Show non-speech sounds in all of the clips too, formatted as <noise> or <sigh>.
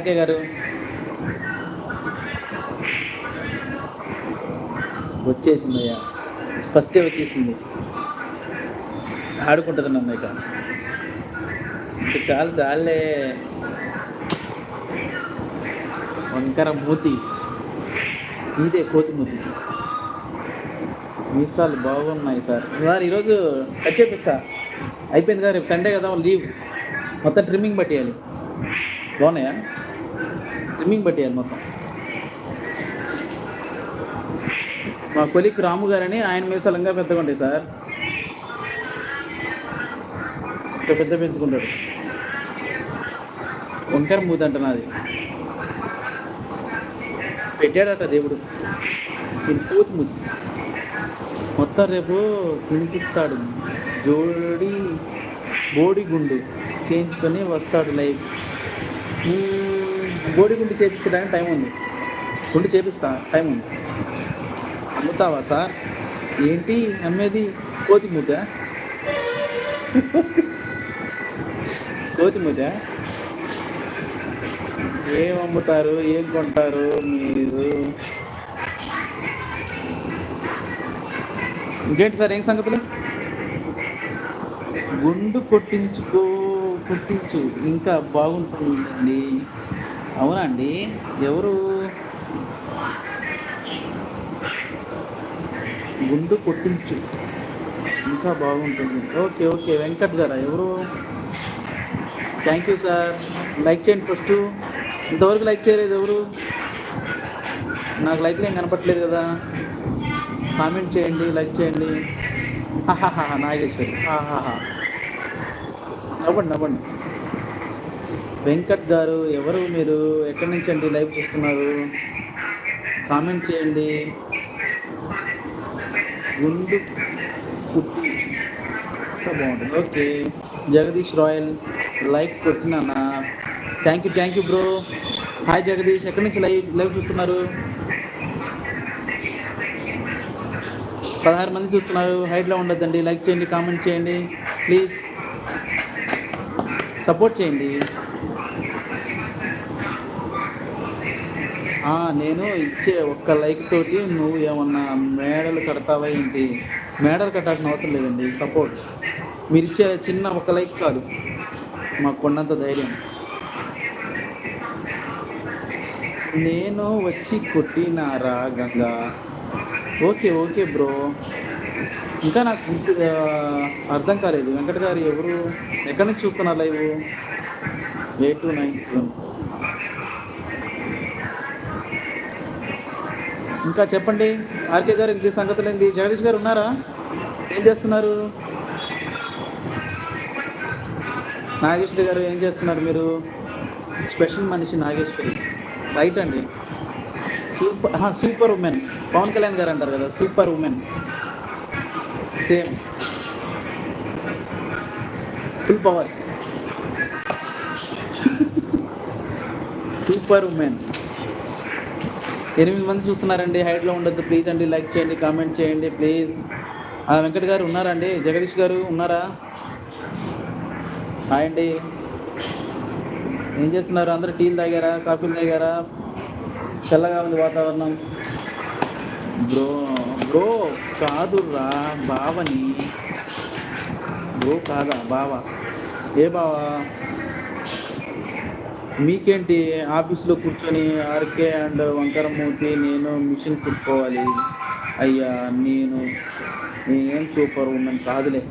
RK గారు. వచ్చేసింది అయ్యా ఫస్టే వచ్చేసింది. ఆడుకుంటుంది నన్ను ఇక. ఇక చాలు చాలే వంకర మూతి. ఇదే కోతి మూతి. మీసాలు బాగున్నాయి సార్. సార్ ఈరోజు కట్ చేపిస్తా. అయిపోయింది కదా రేపు సండే కదా లీవ్. మొత్తం ట్రిమ్మింగ్ పట్టేయాలి. బాగున్నాయా? ట్రిమ్మింగ్ పట్టేయాలి మొత్తం. మా కొలిక్ రాము గారని ఆయన మీసాలు ఇంకా పెద్దగా ఉంటాయి సార్. ఇంకా పెద్ద పెంచుకుంటాడు. వంకర మూత అంట నాది. పెట్టాడట దేవుడు. ఇది పూతి మూతి. మొత్తం రేపు తినిపిస్తాడు. జోడి బోడిగుండు చేయించుకొని వస్తాడు లైఫ్ గోడి బోడిగుండు చేయించడానికి టైం ఉంది. గుండు చేపిస్తా టైం ఉంది. అమ్ముతావా సార్? ఏంటి? అమ్మేది? కోతి మూత. కోతి మూత. ఏం అమ్ముతారు? ఏం కొంటారు మీరు? ఇంకేంటి సార్? ఏం సంగతులు? గుండు కొట్టించుకో కొట్టించు. ఇంకా బాగుంటుందండి. అవునా అండి ఎవరు? గుండు కొట్టించు. ఇంకా బాగుంటుంది. Okay okay. వెంకట్ గారా? ఎవరు? Thank you sir. లైక్ చేయండి ఫస్ట్. ఇంతవరకు లైక్ చేయలేదు ఎవరు? నాకు లైక్లు ఏం కనపట్లేదు కదా. కామెంట్ చేయండి లైక్ చేయండి. హాహాహా నాగేశ్వరి. హాహాహా నవ్వండి నవ్వండి. వెంకట్ గారు ఎవరు మీరు? ఎక్కడి నుంచి అండి లైవ్ చూస్తున్నారు? కామెంట్ చేయండి. గుండు కుట్టి బాగుంటుంది. Okay. Jagadish royal like కొట్టినానా thank you thank you bro. Hi Jagadish ఎక్కడి నుంచి లైవ్ లైవ్ చూస్తున్నారు? పదహారు మంది చూస్తున్నారు. హైట్లో ఉండొద్దండి. లైక్ చేయండి కామెంట్ చేయండి. ప్లీజ్. సపోర్ట్ చేయండి. నేను ఇచ్చే ఒక్క లైక్ తోటి నువ్వు ఏమన్నా మేడలు కడతావా ఏంటి? మేడలు కట్టాల్సిన అవసరం లేదండి సపోర్ట్ మీరు ఇచ్చే చిన్న ఒక లైక్ చాలు. మాకున్నంత ధైర్యం. నేను వచ్చి కొట్టినారా గంగా ఓకే ఓకే బ్రో. ఇంకా నాకు గుర్తు అర్థం కాలేదు. వెంకట గారు ఎవరు? ఎక్కడి నుంచి చూస్తున్నారు live eight two nine seven. ఇంకా చెప్పండి ఆర్కే గారు ఇది సంగతులు ఏంటి జగదీష్ గారు ఉన్నారా? ఏం చేస్తున్నారు? నాగేశ్వరి గారు ఏం చేస్తున్నారు మీరు? స్పెషల్ మనిషి నాగేశ్వరి. రైట్ అండి. Super super women. Pawan Kalyan గారు అంటారు కదా super women. Same. Full powers. Super women. ఎనిమిది మంది చూస్తున్నారండి. హైట్లో ఉండొద్దు. ప్లీజ్ అండి లైక్ చేయండి కామెంట్ చేయండి ప్లీజ్ ఆ, వెంకట్ గారు ఉన్నారండి. జగదీష్ గారు ఉన్నారా? హాయ్ అండి. ఏం చేస్తున్నారు? అందరూ టీలు తాగారా? కాఫీలు తాగారా? చల్లగా ఉంది వాతావరణం. బ్రో బ్రో కాదురా బావని. బ్రో కాదా? బావ. ఏ బావా? మీకేంటి? ఆఫీస్లో కూర్చొని ఆర్కే అండ్ వంకరమూర్తి నేను మిషన్ కుట్టుకోవాలి. అయ్యా నేను నేనేం సూపర్ ఉమెన్ కాదులే.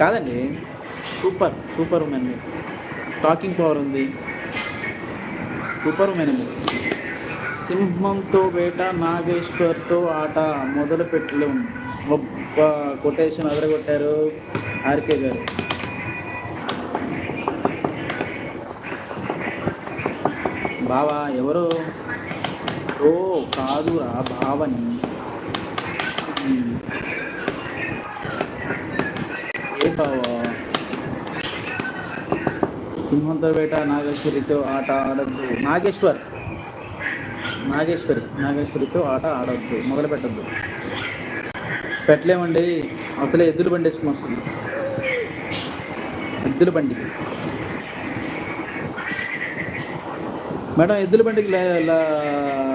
కాదండి సూపర్ సూపర్ ఉమెన్ మీరు. టాకింగ్ పవర్ ఉంది. సూపర్ ఉమెన్ మీరు. సింహంతో వేట నాగేశ్వర్తో ఆట మొదలు పెట్టలేము గొప్ప కొటేషన్ అదరగొట్టారు ఆర్కే గారు. బావా ఎవరు? ఓ కాదురా బావని ఏ బావా? సింహంతో వేట నాగేశ్వరితో ఆట ఆడద్దు. నాగేశ్వర్. నాగేశ్వరి నాగేశ్వరితో ఆట ఆడద్దు. మొదలు పెట్టద్దు. పెట్టలేమండి. అసలే ఎద్దులు బండి వేసుకుని వస్తుంది. ఎద్దుల బండి. మేడం ఎద్దుల బండికి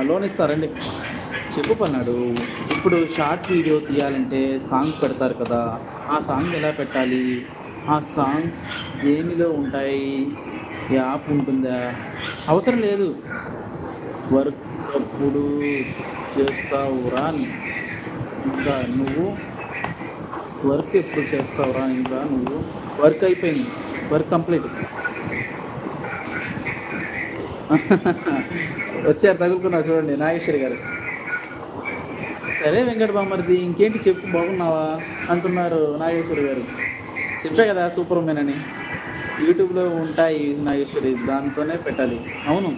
లోన్ ఇస్తారండి. చెప్పు పన్నాడు. ఇప్పుడు షార్ట్ వీడియో తీయాలంటే సాంగ్ పెడతారు కదా ఆ సాంగ్ ఎలా పెట్టాలి? ఆ సాంగ్స్ దేనిలో ఉంటాయి? యాప్ ఉంటుందా? అవసరం లేదు. వర్క్ అప్పుడు చేస్తావురా ఇంకా నువ్వు? వర్క్ ఎప్పుడు చేస్తావురా ఇంకా నువ్వు? వర్క్ అయిపోయింది. Work complete. <laughs> వచ్చారు తగులుకున్నారు చూడండి నాగేశ్వరి గారు. సరే వెంకట బామ్మర్ది ఇంకేంటి చెప్పు బాగున్నావా? అంటున్నారు నాగేశ్వరి గారు. చెప్పే కదా సూపర్ ఉమెన్ అని యూట్యూబ్లో ఉంటాయి నాగేశ్వరి దాంతోనే పెట్టాలి. అవును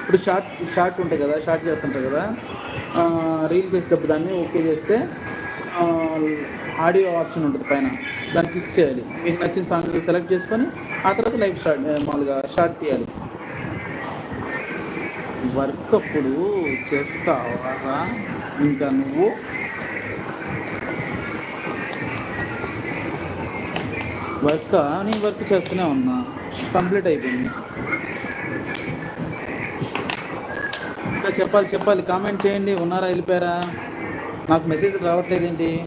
ఇప్పుడు షార్ట్ షార్ట్ ఉంటాయి కదా షార్ట్ చేస్తుంటారు కదా రీల్ చేసేటప్పుడు దాన్ని ఓకే చేస్తే ఆడియో ఆప్షన్ ఉంటుంది పైన దాన్ని క్లిక్ చేయాలి. మీకు నచ్చిన సాంగ్ సెలెక్ట్ చేసుకొని ఆ తర్వాత లైవ్ షార్ట్ మామూలుగా షార్ట్ తీయాలి. వర్క్ అప్పుడు చేస్తావా? ఇంకా నువ్వు? వర్క్? నీ వర్క్ చేస్తూనే ఉన్నా. కంప్లీట్ అయిపోయింది. ఇంకా చెప్పాలి చెప్పాలి. కామెంట్ చేయండి. ఉన్నారా వెళ్ళిపోయారా? నాకు మెసేజ్ రావట్లేదేంటి?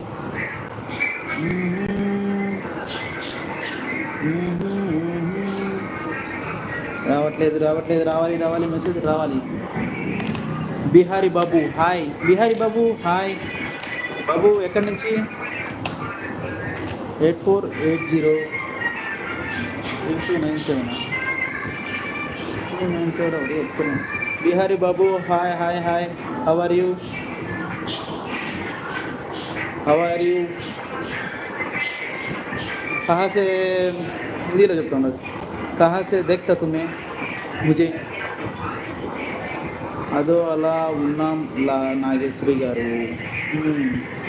రావట్లేదు రావట్లేదు రావాలి రావాలి మెసేజ్ రావాలి బిహారీ బాబు హాయ్ బిహారీ బాబు హాయ్ బాబు ఎక్కడి నుంచి eight four eight zero eight two nine seven two nine seven ఒకటి eight four Bihari Babu hi hi hi how are you how are you कहाँ से हिंदी लो जब कहाँ से देखता तुम्हें ముజే. అదో అలా ఉన్నాం లా నాగేశ్వరి గారు.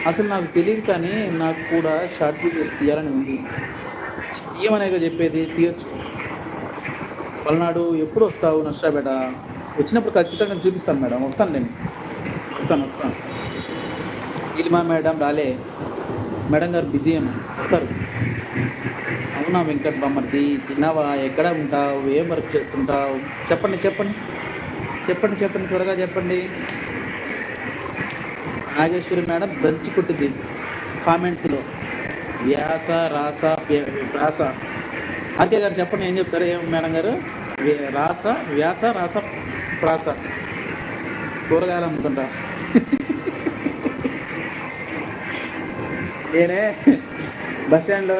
అసలు నాకు తెలియదు కానీ నాకు కూడా షార్ట్ వీడియోస్ తీయాలని ఉంది. తీయమనేగా చెప్పేది తీయొచ్చు. పల్నాడు ఎప్పుడు వస్తావు నష్టాబేట వచ్చినప్పుడు ఖచ్చితంగా చూపిస్తాను మేడం. వస్తాను నేను. వస్తాను వస్తాను. ఇల్మా మేడం రాలే. మేడం గారు బిజీ ఏమో వస్తారు. స్వప్న వెంకట్ బామ్మర్ది? తిన్నావా? ఎక్కడ ఉంటావు? ఏం వర్క్ చేస్తుంటావు? చెప్పండి చెప్పండి. చెప్పండి చెప్పండి త్వరగా చెప్పండి. నాగేశ్వరి మేడం దంచి కొట్టింది కామెంట్స్లో. వ్యాస రాస రాస. ప్రాస ఆర్కే గారు చెప్పండి ఏం చెప్తారు? ఏం మేడం గారు? రాస వ్యాస రాస ప్రాస. కూరగాయలు అమ్ముకుంటా నేనే బస్ స్టాండ్లో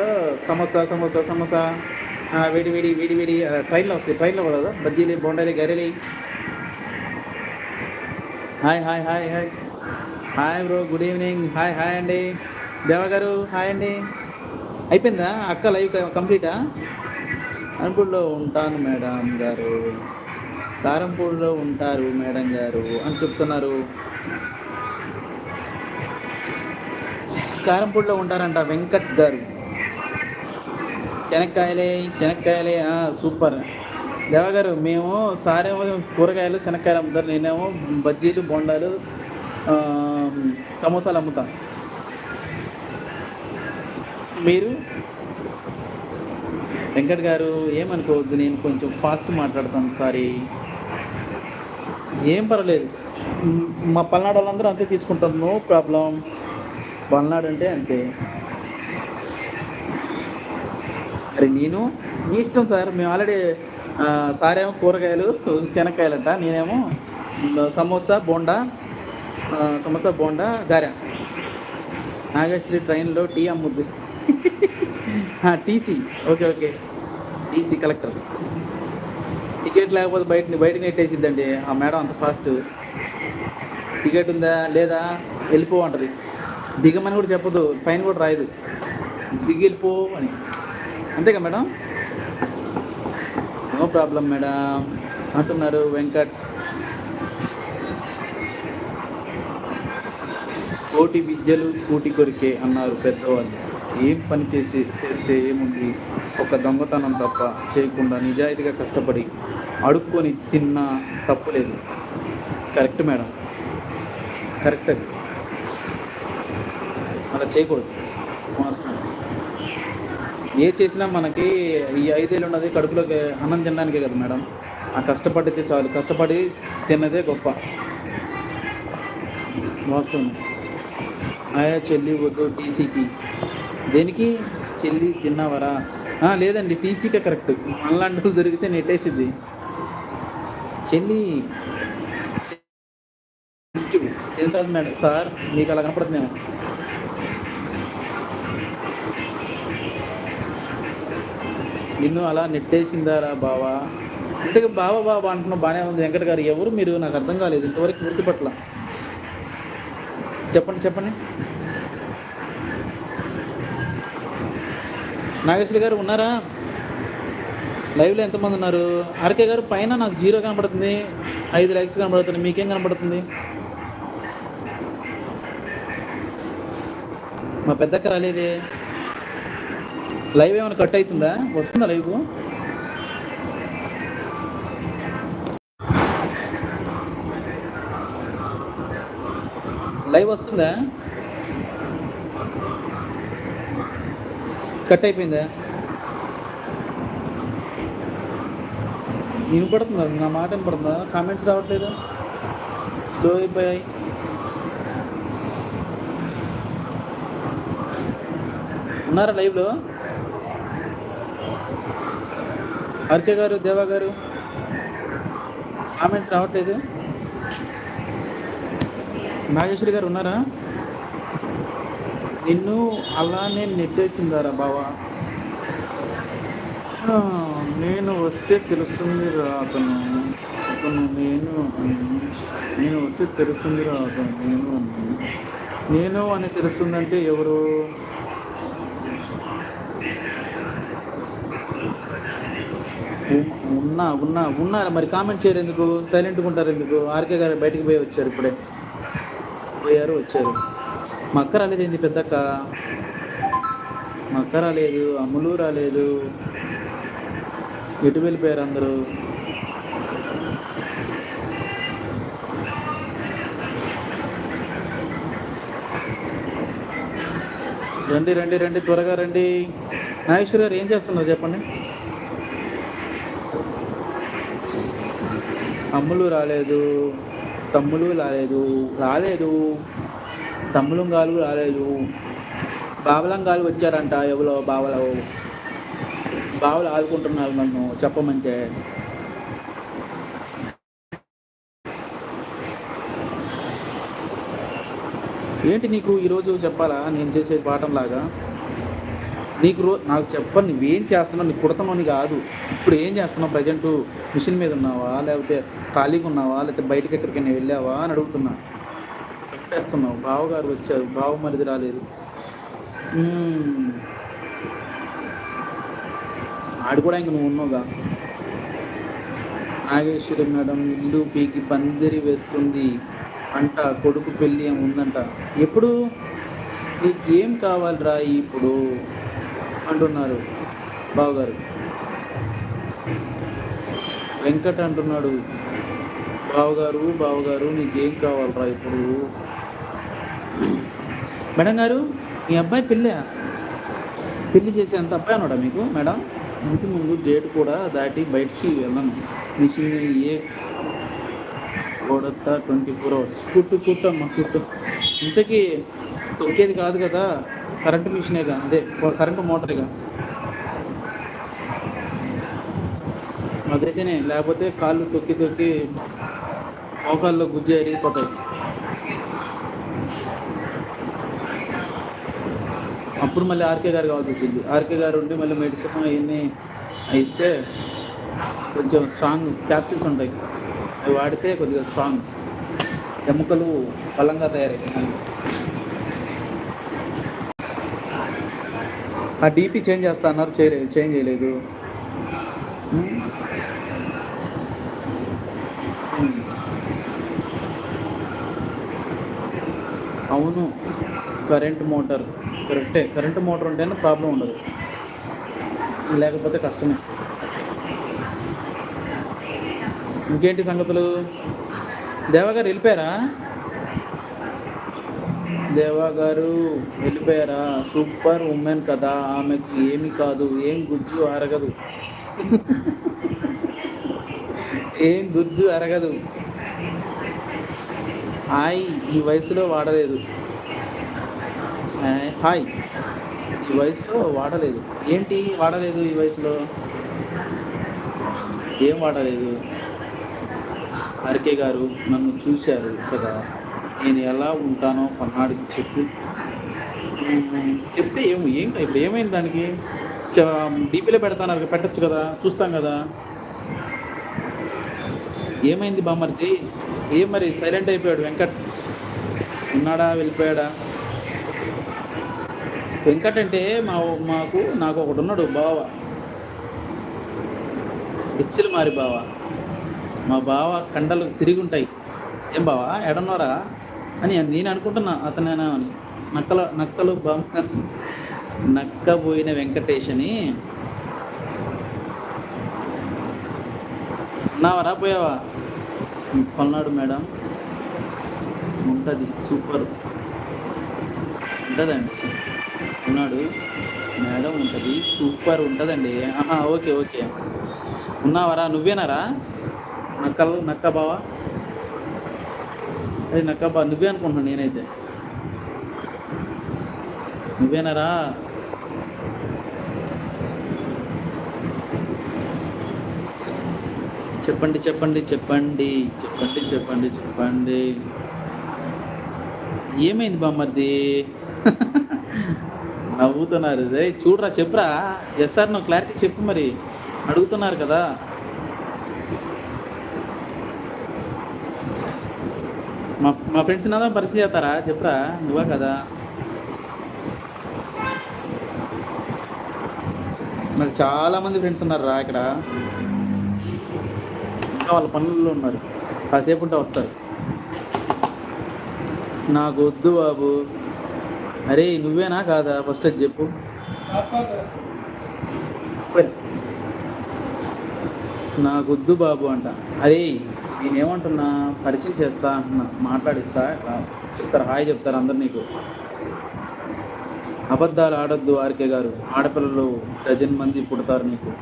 సమోసా సమోసా సమోసా వేడి వేడి వేడి వేడి ట్రైన్లో వస్తాయి ట్రైన్లో కూడా కదా బజ్జీలు బొండాలి గరెలి hi hi hi hi. Hi bro good evening. Hi hi అండి. దేవా గారు హాయ్ అండి. అయిపోయిందా? అక్క లైవ్ కంప్లీటా? అనుపూడిలో ఉంటాను మేడం గారు. కారంపూడిలో ఉంటారు మేడం గారు అని చెప్తున్నారు. కారంపూడిలో ఉంటారంట వెంకట్ గారు. శనక్కాయలే శనక్కాయలే సూపర్. దేవా గారు మేము సారేమో కూరగాయలు శనక్కాయలు అమ్ముతారు. నేనేమో బజ్జీలు బొండాలు సమోసాలు అమ్ముతాను మీరు? వెంకట్ గారు ఏమనుకోవద్దు నేను కొంచెం ఫాస్ట్ మాట్లాడతాను సారీ. ఏం పర్వాలేదు. మా పల్నాడు వాళ్ళందరూ అంతే తీసుకుంటాం నో ప్రాబ్లం. పల్నాడు అంటే అంతే. మరి నేను మీ ఇష్టం సార్. మేము ఆల్రెడీ సార్ ఏమో కూరగాయలు శనక్కాయలంట నేనేమో సమోసా బోండా సమోసా బోండా గారె. నాగేశ్వరి ట్రైన్లో tea అమ్ముద్ది. TC. Okay okay. TC collector. Ticket లేకపోతే బయట బయటకు నెట్టేసిద్దండి ఆ మేడం అంత ఫాస్ట్. టికెట్ ఉందా లేదా? వెళ్ళిపోవంటది దిగమని కూడా చెప్పదు ఫైన్ కూడా రాయదు. దిగిపో అని. అంతేగా మేడం? No problem madam. అంటున్నారు వెంకట్. కోటి విద్యలు కూటి కొరికే అన్నారు పెద్దవాళ్ళు. ఏం పని చేసి చేస్తే ఏముంది? ఒక దొంగతనం తప్ప చేయకుండా నిజాయితీగా కష్టపడి అడుక్కొని తిన్నా తప్పులేదు కరెక్ట్ మేడం. కరెక్ట్ అది. అలా చేయకూడదు. వాస్తవం ఏ చేసినా మనకి ఈ ఐదేళ్ళు ఉన్నది కడుపులోకి అన్నం తినడానికే కదా మేడం. ఆ కష్టపడితే చాలు. కష్టపడి తిన్నదే గొప్ప. వాస్తవం ఆయా చెల్లి వద్దు టీసీకి. దేనికి? చెల్లి తిన్నావరా? లేదండి టీసీకే కరెక్ట్. మనలాంటి దొరికితే నెట్టేసిద్ది. చెల్లి సెన్సార్ మేడం సార్ మీకు అలా కనపడుతుందేమో. నిన్ను అలా నెట్టేసిందారా బావా? అంటే బావా బావ అంటున్నా బాగానే ఉంది. వెంకట గారు ఎవరు మీరు? నాకు అర్థం కాలేదు. ఇంతవరకు గుర్తుపట్ల చెప్పండి చెప్పండి. నాగేశ్వరి గారు ఉన్నారా? లైవ్లో ఎంతమంది ఉన్నారు? ఆర్కే గారు పైన నాకు జీరో కనపడుతుంది. ఐదు లైక్స్ కనబడుతుంది మీకేం కనపడుతుంది? మా పెద్దక్క రాలేదే. లైవ్ ఏమైనా కట్ అవుతుందా? వస్తుందా లైవ్ లైవ్ వస్తుందా? కట్ అయిపోయిందా? వినపడుతుందా? నా మాట వినపడుతుందా? కామెంట్స్ రావట్లేదు. స్లో అయిపోయాయి. ఉన్నారా లైవ్లో ఆర్కే గారు దేవా గారు? కామెంట్స్ రావట్లేదు. నాగేశ్వరి గారు ఉన్నారా? నిన్ను అలానే నెట్టేసిందారా బావా? నేను వస్తే తెలుస్తుంది రా అతను. అతను నేను నేను వస్తే తెలుస్తుంది రా అతను. నేను నేను అని తెలుస్తుందంటే ఎవరు? ఉన్నా ఉన్నా ఉన్నారు? మరి కామెంట్ చేయరు ఎందుకు? సైలెంట్గా ఉంటారు ఎందుకు? ఆర్కే గారు బయటికి పోయి వచ్చారు ఇప్పుడే. పోయారు వచ్చారు. మక్క రాలేదు ఏంది పెద్దక్క? మక్క రాలేదు అమ్ములు రాలేదు. ఎటు వెళ్ళిపోయారు అందరూ? రండి రండి రండి త్వరగా రండి. నాగేశ్వర్ గారు ఏం చేస్తున్నారు? చెప్పండి. అమ్ములు రాలేదు తమ్ములు రాలేదు రాలేదు. తమ్ములంగాలు రాలేదు. బావలంగాలు వచ్చారంట ఎవరో బావలు. బావలు ఆదుకుంటున్నారు నన్ను చెప్పమంటే. ఏంటి నీకు ఈరోజు చెప్పాలా? నేను చేసే పాఠంలాగా? నీకు రో నాకు చెప్పండి నువ్వేం చేస్తున్నావు? నీకు కుడతామని కాదు. ఇప్పుడు ఏం చేస్తున్నావు ప్రజెంట్? మిషన్ మీద ఉన్నావా? లేకపోతే ఖాళీగా ఉన్నావా? లేకపోతే బయటకి ఎక్కడికైనా వెళ్ళావా? అని అడుగుతున్నా. చెప్పేస్తున్నావు. బావగారు వచ్చారు. బావ మరిది రాలేదు. ఆడు కూడా ఇంక నువ్వు ఉన్నావుగా? నాగేశ్వరి మేడం ఇల్లు పీకి పందిరి వేస్తుంది అంట. కొడుకు పెళ్ళి ఏం ఉందంట. ఎప్పుడు? నీకేం కావాలిరా ఇప్పుడు? అంటున్నారు బావగారు. వెంకట్ అంటున్నాడు బావగారు బావగారు నీకేం కావాలిరా ఇప్పుడు? మేడం గారు మీ అబ్బాయి పెళ్ళా పెళ్ళి చేసేంత అబ్బాయి అన్నాడా మీకు మేడం? ఇంటి ముందు గేట్ కూడా దాటి బయటికి వెళ్ళను. మిషన్ ఏ కొడతా ట్వంటీ ఫోర్ అవర్స్ కుట్టు కుట్టమ్మ కుట్టు. ఇంతకీ తొక్కేది కాదు కదా. కరెంటు మిషనేగా అదే కరెంటు మోటార్గా అదైతేనే లేకపోతే కాళ్ళు తొక్కి తొక్కి మోకాల్లో గుజ్జు ఎరిగిపోతాయి అప్పుడు మళ్ళీ ఆర్కే గారు కావాల్సి వచ్చింది. ఆర్కే గారు ఉండి మళ్ళీ మెడిసిన్ అవన్నీ ఇస్తే కొంచెం స్ట్రాంగ్ క్యాప్సిల్స్ ఉంటాయి. అవి వాడితే కొద్దిగా స్ట్రాంగ్. ఎముకలు బలంగా తయారవుతాయి. ఆ డీపీ చేంజ్ చేస్తా అన్నారు చేయలేదు చేంజ్ చేయలేదు. అవును కరెంట్ మోటార్ కరెక్టే కరెంట్ మోటార్ ఉంటేనే ప్రాబ్లం ఉండదు. లేకపోతే కష్టమే. ఇంకేంటి సంగతులు? దేవా గారు వెళ్ళిపోయారా? దేవా గారు వెళ్ళిపోయారా? సూపర్ ఉమెన్ కదా. ఆమెకి ఏమి కాదు. ఏం గుజ్జు అరగదు. ఏం గుజ్జు అరగదు. హాయ్ ఈ వయసులో వాడలేదు. హాయ్ ఈ వయసులో వాడలేదు. ఏంటి వాడలేదు ఈ వయసులో? ఏం వాడలేదు? ఆర్కే గారు నన్ను చూశారు కదా. నేను ఎలా ఉంటానో పన్నాడికి చెప్పి. చెప్తే ఏం ఏం ఇప్పుడు ఏమైంది దానికి? డీపీలో పెడతాను పెట్టచ్చు కదా చూస్తాం కదా. ఏమైంది బామ్మర్ది? ఏం మరి సైలెంట్ అయిపోయాడు వెంకట్. ఉన్నాడా వెళ్ళిపోయాడా? వెంకట్ అంటే మా మాకు నాకు ఒకడు ఉన్నాడు బావ. బిచ్చిలు మారి బావ. మా బావ కండలు తిరిగి ఉంటాయి. ఏం బావా ఎడన్నారా అని నేను అనుకుంటున్నా అతనేనా అని నక్కల నక్కలు బా నక్కబోయిన వెంకటేష్ అని ఉన్నావరా పోయావా? పల్నాడు మేడం. ఉంటుంది సూపర్. ఉంటుందండి. ఉన్నాడు. మేడం ఉంటుంది సూపర్ ఉంటుందండి. ఆహా ఓకే ఓకే. ఉన్నావరా నువ్వేనారా నక్కలు నక్క బావా? అరే నక్కబ్బా నువ్వే అనుకుంటున్నాను నేనైతే. నువ్వేనారా? చెప్పండి చెప్పండి చెప్పండి చెప్పండి చెప్పండి చెప్పండి. ఏమైంది బామ్మది <laughs> నవ్వుతున్నారు. రే చూడరా చెప్పురా. ఎస్ సార్ నువ్వు క్లారిటీ చెప్పు మరి. అడుగుతున్నారు కదా. మా మా ఫ్రెండ్స్ నాదా పరిచయం చేస్తారా? చెప్పురా నువ్వా కదా? నాకు చాలా మంది ఫ్రెండ్స్ ఉన్నారు రా ఇక్కడ. ఇంకా వాళ్ళ పనుల్లో ఉన్నారు. కాసేపు ఉంటే వస్తారు. నాకు వద్దు బాబు. అరే నువ్వేనా కాదా? ఫస్ట్ అది చెప్పు. నాకు వద్దు బాబు అంట. అరే నేనేమంటున్నా పరిచయం చేస్తా అంటున్నా మాట్లాడిస్తా ఇట్లా చెప్తారు? హాయ్ చెప్తారు అందరు నీకు? అబద్ధాలు ఆడొద్దు ఆర్కే గారు. ఆడపిల్లలు డజన్ మంది పుడతారు నీకు.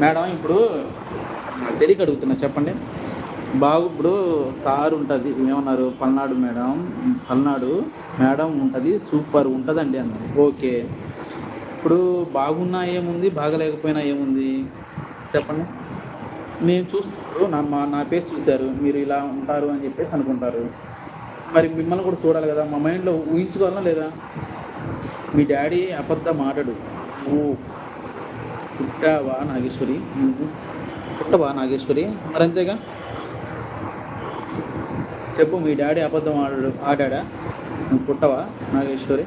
మేడం ఇప్పుడు తెలియక అడుగుతున్నా చెప్పండి. బాగు ఇప్పుడు సార్ ఉంటుంది. ఏమన్నారు? పల్నాడు మేడం. పల్నాడు మేడం ఉంటుంది. సూపర్ ఉంటుందండి అన్నారు. ఓకే. ఇప్పుడు బాగున్నా ఏముంది? బాగలేకపోయినా ఏముంది? చెప్పండి. నేను చూస్తూ నా మా నా పేరు చూశారు మీరు ఇలా ఉంటారు అని చెప్పేసి అనుకుంటారు. మరి మిమ్మల్ని కూడా చూడాలి కదా మా మైండ్లో ఊహించుకోవాలా లేదా? మీ డాడీ అబద్ధం ఆడడు నువ్వు పుట్టావా నాగేశ్వరి? నువ్వు పుట్టవా నాగేశ్వరి? మరి అంతేగా చెప్పు మీ డాడీ అబద్ధం ఆడాడు ఆడాడా? నువ్వు పుట్టవా నాగేశ్వరి?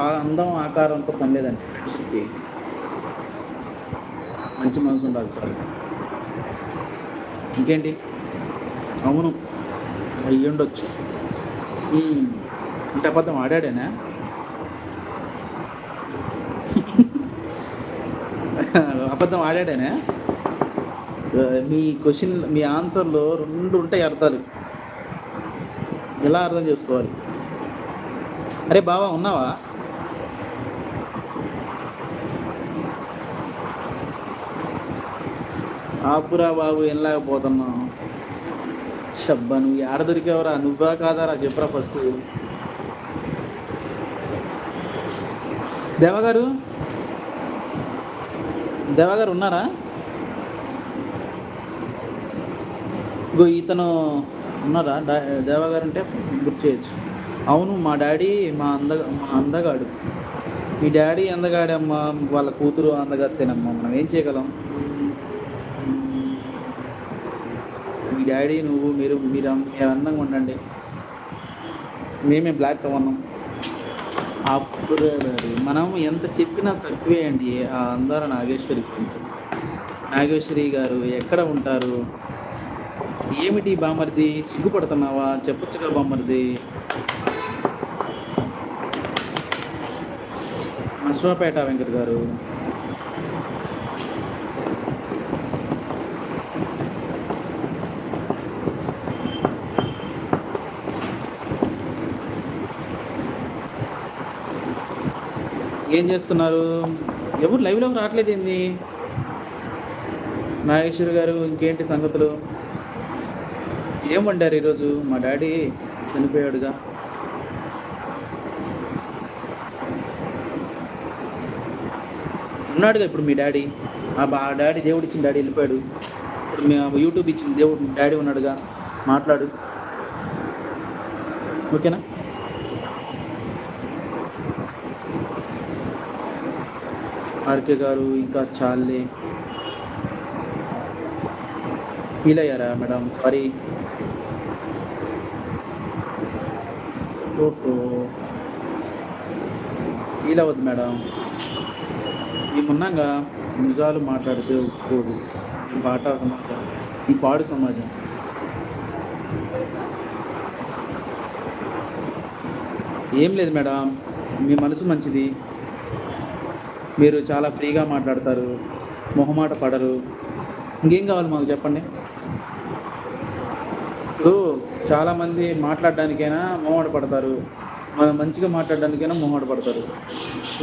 ఆ అందం ఆకారంతో పని లేదండి ఫ్రెండ్షిప్కి మంచి మనసు ఉండాలి చాలు. ఇంకేంటి? అవును. అయ్యి ఉండొచ్చు. అంటే అబద్ధం ఆడాడేనా? అబద్ధం ఆడాడేనా? మీ క్వశ్చన్ మీ ఆన్సర్లో రెండు ఉంటాయి అర్థాలు. ఎలా అర్థం చేసుకోవాలి? అరే బావా ఉన్నావా? ఆపురా బాబు ఏం షబ్బా నువ్వు ఆడ దొరికావరా. నువ్వా కాదారా చెప్పరా ఫస్ట్ దేవగారు? దేవగారు ఉన్నారా? ఇగో ఇతను ఉన్నారా? దేవగారు అంటే గుర్తు చేయొచ్చు. అవును మా డాడీ మా అంద మా అందగాడు. మీ డాడీ అందగాడమ్మా వాళ్ళ కూతురు అందగత్తేనమ్మా. మనం ఏం చేయగలం మీ డాడీ నువ్వు మీరు మీరు మీరు అందంగా ఉండండి. మేమే బ్లాక్ అవ్వన్నాం అప్పుడు మనం ఎంత చెప్పినా తక్కువే అండి ఆ అందాల నాగేశ్వరి గురించి. నాగేశ్వరి గారు ఎక్కడ ఉంటారు? ఏమిటి బామర్ది సిగ్గుపడుతున్నావా? చెప్పొచ్చుగా బామర్ది అశ్వపేట వెంకట్ గారు. ఏం చేస్తున్నారు? ఎవరు లైవ్లోకి రావట్లేదు ఏంది నాగేశ్వర్ గారు ఇంకేంటి సంగతులు? ఏం వండారు ఈరోజు? మా డాడీ చనిపోయాడుగా. ఉన్నాడుగా ఇప్పుడు మీ డాడీ. మా బా డాడీ దేవుడు ఇచ్చిన డాడీ వెళ్ళిపోయాడు. ఇప్పుడు యూట్యూబ్ ఇచ్చిన దేవుడు డాడీ ఉన్నాడుగా. మాట్లాడు. ఓకేనా? ఆర్కే గారు ఇంకా చాలే ఫీల్ అయ్యారా మేడం? సారీ ఓహో ఫీల్ అవ్వద్దు మేడం. మేమున్నాగా నిజాలు మాట్లాడితే ఒప్పుకోదు. ఈ పాట సమాజం ఈ పాడు సమాజం. ఏం లేదు మేడం. మీ మనసు మంచిది. మీరు చాలా ఫ్రీగా మాట్లాడతారు మొహమాట పడరు. ఇంకేం కావాలి మాకు చెప్పండి? ఇప్పుడు చాలామంది మాట్లాడడానికైనా మొహమాట పడతారు. మనం మంచిగా మాట్లాడడానికైనా మొహమాట పడతారు.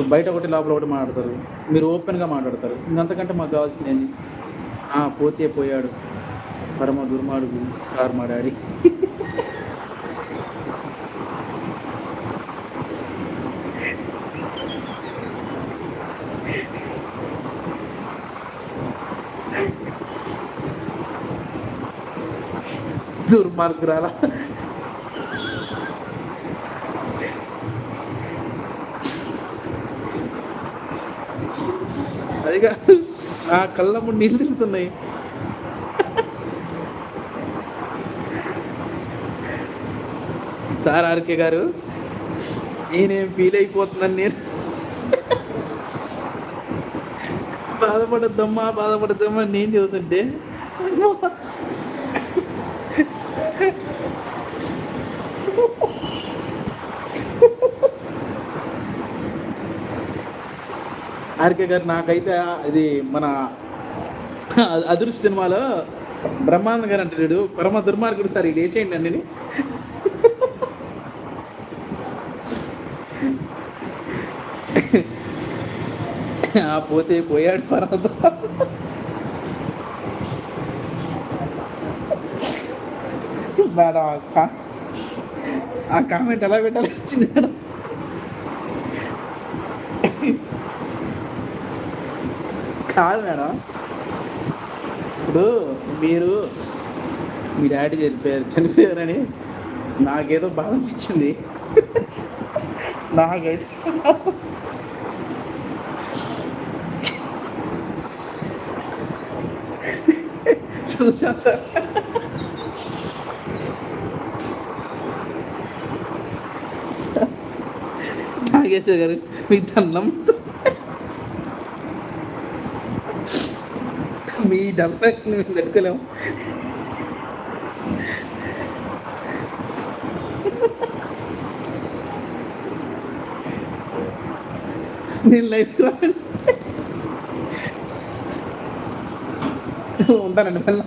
బయట ఒకటి లోపల ఒకటి మాట్లాడతారు. మీరు ఓపెన్గా మాట్లాడతారు. ఇంకంతకంటే మాకు కావాల్సింది ఏంది? పోతే పోయాడు. పరమ దుర్మాడుగు సార్ మా డాడీ. దుర్మార్గురాల. అదిగా నా కళ్ళ ముందు నీళ్ళు తిరుగుతున్నాయి. సార్ ఆర్కే గారు నేనేం ఫీల్ అయిపోతున్నాను నేను బాధపడద్దమ్మా బాధపడద్దమ్మా నేను చెబుతుంటే ఆర్కే గారు నాకైతే ఇది మన అదృశ్య సినిమాలో బ్రహ్మానంద గారు అంటాడు పరమ దుర్మార్గుడు సార్ ఇది వేసేయండి అన్నీ ఆ పోతే పోయాడు పర్వత మేడం కా- ఆ కామెంట్ ఎలా పెట్టాలి వచ్చింది మేడం. కాదు మేడం. ఇప్పుడు మీరు మీ డాడీ చనిపోయారు చనిపోయారని నాకేదో బాధ అనిపించింది. నాకైతే చూసా సార్. నాగేశ్వర్ గారు మీ దండం మీ డబ్బా మేము తట్టుకోలేము నేను లైఫ్ ఉంటానండి మళ్ళీ